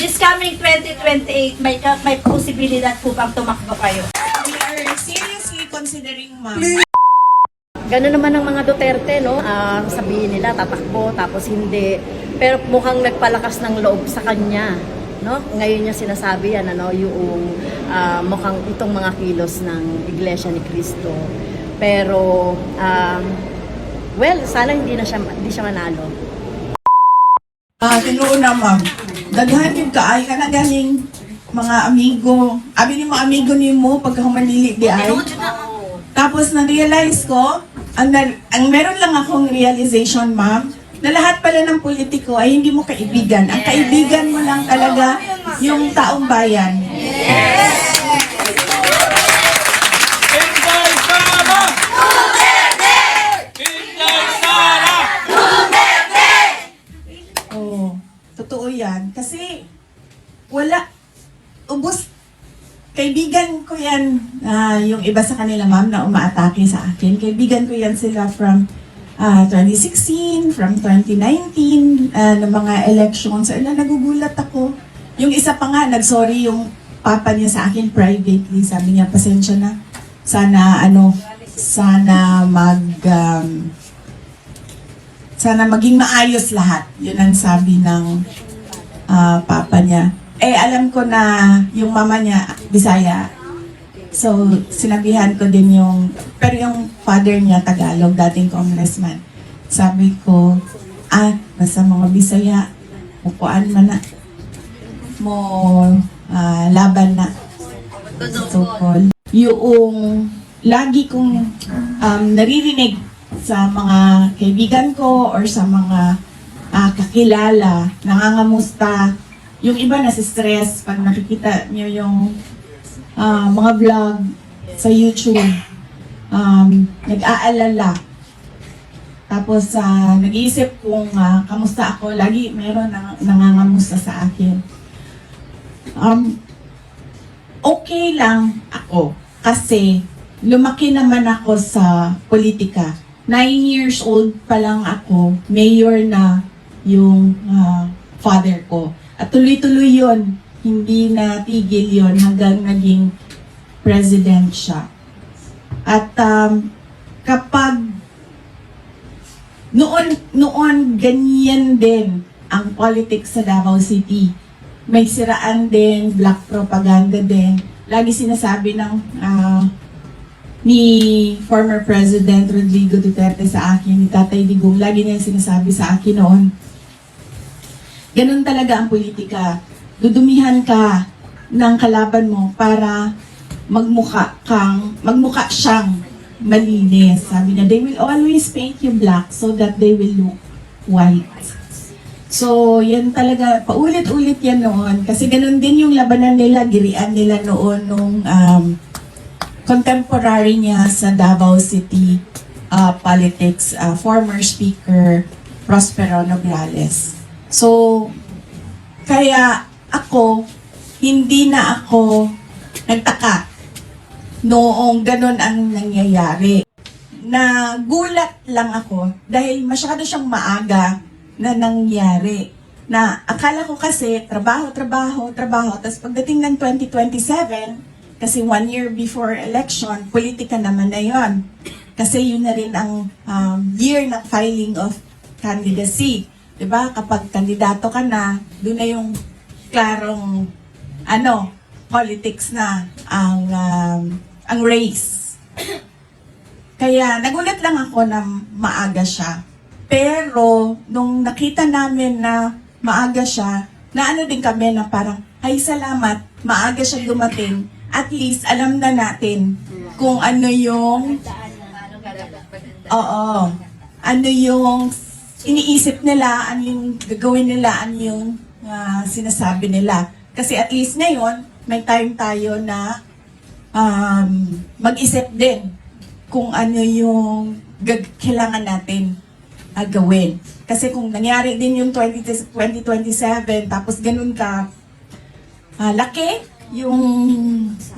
this coming 2028, may, may posibilidad po bang tumakbo kayo? We are seriously considering, ma'am. Gano'n naman ang mga Duterte, no? Ah, sabihin nila, tatakbo, tapos hindi. Pero mukhang nagpalakas ng loob sa kanya, no? Ngayon niya sinasabi yan, ano, yung ah, mukhang itong mga kilos ng Iglesia ni Cristo. Pero, um, well, sana hindi na siya, hindi siya manalo. Ah, tinuuna, ma'am. Daghan yung kaay ka na ganing mga amigo. Abi ni mga amigo ni mo pagka humanili di ay. Tapos na-realize ko, ang, na- ang meron lang akong realization, ma'am, na lahat pala ng politiko ay hindi mo kaibigan. Ang kaibigan mo lang talaga yung taong bayan. Inday Sara! Totoo yan. Kasi, wala. Ubus. Kaibigan ko yan, ah, yung iba sa kanila, ma'am, na umaatake sa akin. Kaibigan ko yan sila from ah, 2016, from 2019, ah, ng mga elections. Ala, nagugulat ako. Yung isa pa nga, nagsorry yung papa niya sa akin privately. Sabi niya, pasensya na. Sana, ano, sana mag, um, sana maging maayos lahat. Yun ang sabi ng ah, papa niya. Eh, alam ko na yung mama niya, Bisaya. So, sinabihan ko din yung, pero yung father niya, Tagalog, dating congressman. Sabi ko, ah, basta mga Bisaya, upuan man na. Mo, ah, laban na. So. Yung lagi kong um, naririnig sa mga kaibigan ko or sa mga ah, kakilala, nangangamusta. Yung iba nasa stress pag nakikita niyo yung ah, mga vlog sa YouTube. Um, nag-aalala. Tapos ah, nag-iisip kung ah, kamusta ako. Lagi meron nang, nangangamusta sa akin. Um, okay lang ako kasi lumaki naman ako sa politika. Nine years old pa lang ako, mayor na yung ah, father ko. At tuloy-tuloy yon hindi na tigil yon hanggang naging president siya. At um, kapag noon, noon ganyan din ang politics sa Davao City may siraan din, black propaganda din. Lagi sinasabi ng ah, ni former President Rodrigo Duterte sa akin, ni Tatay Digong, lagi niya sinasabi sa akin noon, ganun talaga ang politika. Dudumihan ka ng kalaban mo para magmuka kang, magmuka siyang malinis. Sabi niya, they will always paint you black so that they will look white. So, yan talaga, paulit-ulit yan noon. Kasi ganun din yung labanan nila, girian nila noon nung um, contemporary niya sa Davao City uh, politics, uh, former speaker Prospero Nograles. So, kaya ako, hindi na ako nagtaka noong ganun ang nangyayari. Nagulat lang ako dahil masyado siyang maaga na nangyari. Na akala ko kasi trabaho, trabaho, trabaho. Tapos pagdating ng 2027, kasi one year before election, politika naman na yon. Kasi yun na rin ang um, year ng filing of candidacy. 'Di ba Kapag kandidato ka na, doon na yung klarong ano, politics na ang um, ang race. Kaya nagulat lang ako na maaga siya. Pero nung nakita namin na maaga siya, na ano din kami na parang, ay salamat, maaga siya dumating. At least alam na natin kung ano yung Oo. Ano yung iniisip nila, ano yung gagawin nila, ano yung ah, sinasabi nila. Kasi at least ngayon, may time tayo na um, mag-isip din kung ano yung kailangan natin ah, gawin. Kasi kung nangyari din yung 20, 2027, tapos ganun ka, ah, laki yung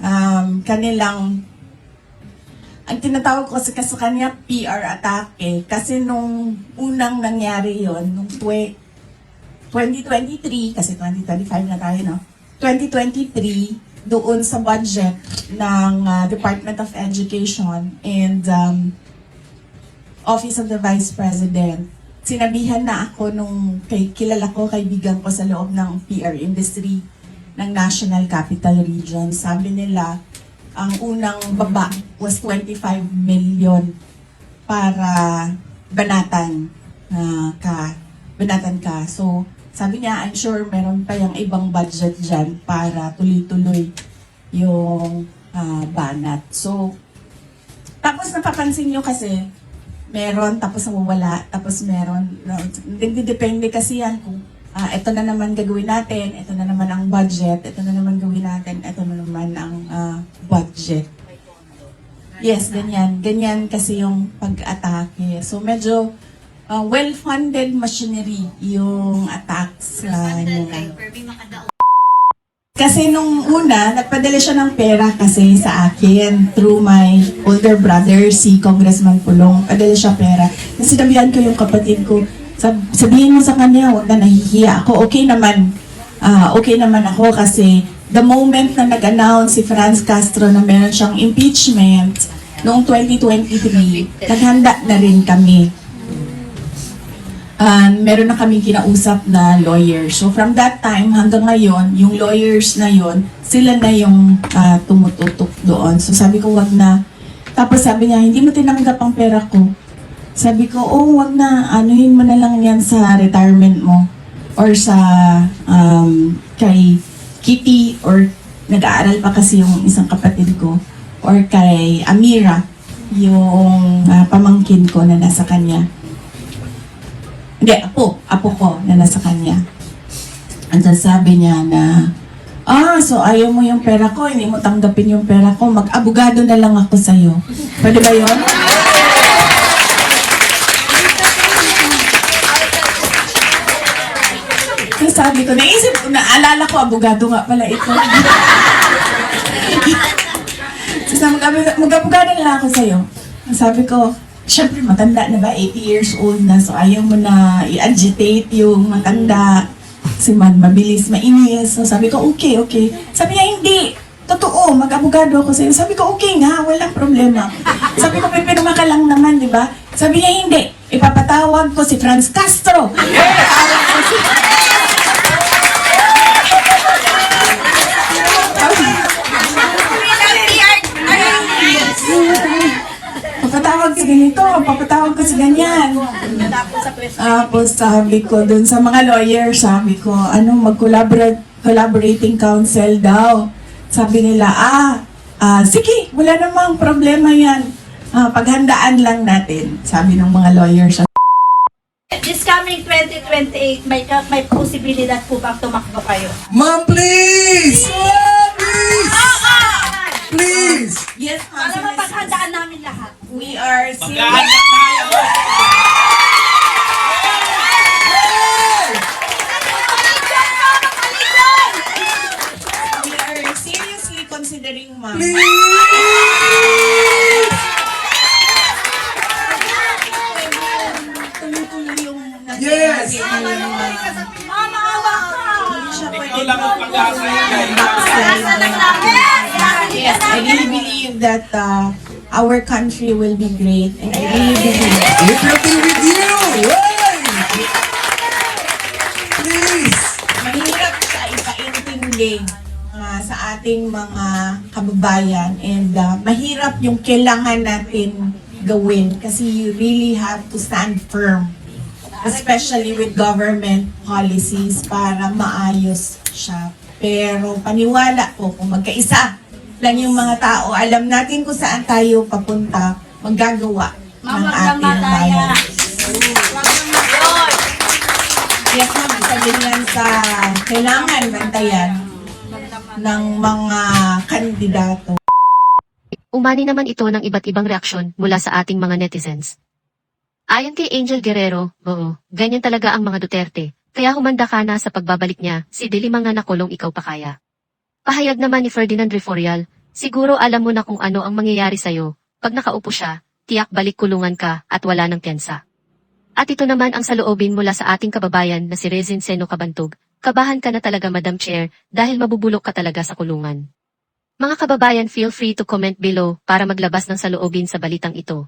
um, kanilang ang tinatawag ko kasi sa kanya PR atake kasi nung unang nangyari yon nung twe, 2023, kasi 2025 na tayo, no? 2023, doon sa budget ng ah, Department of Education and um, Office of the Vice President, sinabihan na ako nung kay, kilala ko, kaibigan ko sa loob ng PR industry ng National Capital Region. Sabi nila, ang unang baba was 25 million para banatan ah, ka, banatan ka. So, sabi niya, I'm sure meron pa yung ibang budget dyan para tuloy-tuloy yung ah, banat. So, tapos napapansin nyo kasi, meron, tapos nawawala, tapos meron. Hindi depende kasi yan kung ah, ito na naman gagawin natin, ito na naman ang budget, ito na naman gawin natin, ito na naman ang ah, budget. Yes, ganyan. Ganyan kasi yung pag-atake. So medyo ah, well-funded machinery yung attacks uh, nila. Kasi nung una, nagpadala siya ng pera kasi sa akin through my older brother, si Congressman Pulong. Padala siya pera. Kasi sinabihan ko yung kapatid ko, sab sabihin mo sa kanya, huwag na nahihiya. Ako, okay naman. Ah, okay naman ako kasi the moment na nag-announce si Franz Castro na meron siyang impeachment noong 2023, naghanda na rin kami uh, meron na kami kinausap na lawyer. So from that time hanggang ngayon, yung lawyers na yon, sila na yung uh, tumututok doon. So sabi ko, wag na. Tapos sabi niya, hindi mo tinanggap ang pera ko. Sabi ko, oh, wag na. Anuhin mo na lang yan sa retirement mo. Or sa um, kay Kitty or nag-aaral pa kasi yung isang kapatid ko. Or kay Amira, yung uh, pamangkin ko na nasa kanya. Hindi, apo. Apo ko na nasa kanya. Then sabi niya na, ah, so ayaw mo yung pera ko, hindi mo tanggapin yung pera ko, mag-abogado na lang ako sa'yo. Pwede ba yun? Sabi ko, naisip ko, naalala ko, abogado nga pala ito. so mag-abogado na lang ako sa'yo. Sabi ko, syempre matanda na ba, 80 years old na, so ayaw mo na i-agitate yung matanda. Kasi man, mabilis, mainis. So sabi ko, okay, okay. Sabi niya, hindi. Totoo, mag-abogado ako sa'yo. Sabi ko, okay nga, walang problema. Sabi ko, pipirma ka lang naman, di ba? Sabi niya, hindi. Ipapatawag ko si Franz Castro. Ipapatawag Tapos sabi ko dun sa mga lawyer, sabi ko, ano, mag-collaborate, collaborating counsel daw. Sabi nila, ah, ah sige, wala namang problema yan. Ah, paghandaan lang natin, sabi ng mga lawyers. This coming 2028, may, ka- may posibilidad po bang tumakbo kayo? Ma'am, please! Please! Please! Yes, Para mapaghandaan namin lahat. We are serious. Maghahanda tayo! Ma'am. Tuloy-tuloy yung Yes! Mama, awa ka! Ikaw lang ang pag-asa yan. Asa lang namin! Yes, I really believe that uh, our country will be great. And I really believe It will be with you! Hey! Please! mahirap siya ipaintindi uh, sa ating mga kababayan and uh, mahirap yung kailangan natin gawin kasi you really have to stand firm especially with government policies para maayos siya. Pero paniwala po kung magkaisa lang yung mga tao, alam natin kung saan tayo papunta, maggagawa ng ating bayan. Yes, ma'am. Isa din yan sa kailangan bantayan ng mga kandidato. Umani naman ito ng iba't ibang reaksyon mula sa ating mga netizens. Ayon kay Angel Guerrero, oo, ganyan talaga ang mga Duterte, kaya humanda ka na sa pagbabalik niya, si Dili mga nakulong ikaw pa kaya. Pahayag naman ni Ferdinand Reforial, siguro alam mo na kung ano ang mangyayari sa'yo, pag nakaupo siya, tiyak balik kulungan ka at wala ng tiyansa. At ito naman ang saloobin mula sa ating kababayan na si Rezin Seno Kabantog. Kabahan ka na talaga Madam Chair dahil mabubulok ka talaga sa kulungan. Mga kababayan feel free to comment below para maglabas ng saloobin sa balitang ito.